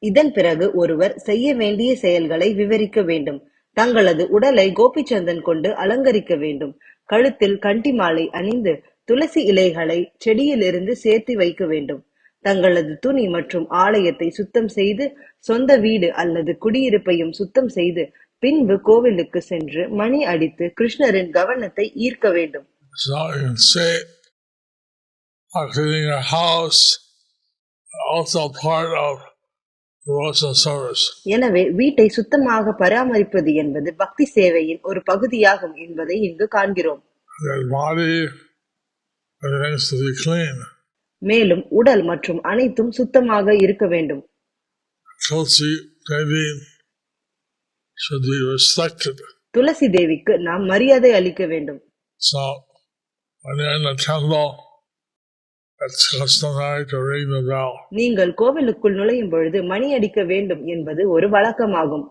இதன் பிறகு ஒருவர் செய்ய வேண்டிய செயல்களை விவரிக்க வேண்டும். தங்களது உடலை கோபிச்சந்தன் கொண்டு அலங்கரிக்க வேண்டும். கழுத்தில் கண்டி மாலை அணிந்து துளசி இலைகளை செடியிலிருந்து சேர்த்து வைக்க வேண்டும். தங்களது துணி மற்றும் ஆலயத்தை சுத்தம் செய்து சொந்த வீடு அல்லது குடியிருப்பையும் சுத்தம் செய்து பின்பு கோவிலுக்கு சென்று மணி அடித்து கிருஷ்ணரின் கவனத்தை ஈர்க்க வேண்டும். House, also part of. எனவே வீட்டை சுத்தமாக பராமரிப்பது என்பது பக்தி சேவையின் ஒரு பகுதியாகும் என்பதை இங்கு காண்கிறோம். மேலும் உடல் மற்றும் அனைத்தும் சுத்தமாக இருக்க வேண்டும். துளசி தேவிக்கு நாம் மரியாதை அளிக்க வேண்டும் So the நீங்கள் கோவிலுக்குள் நுழையும் பொழுது மணி அடிக்க வேண்டும் என்பது ஒரு வழக்கமாகும்.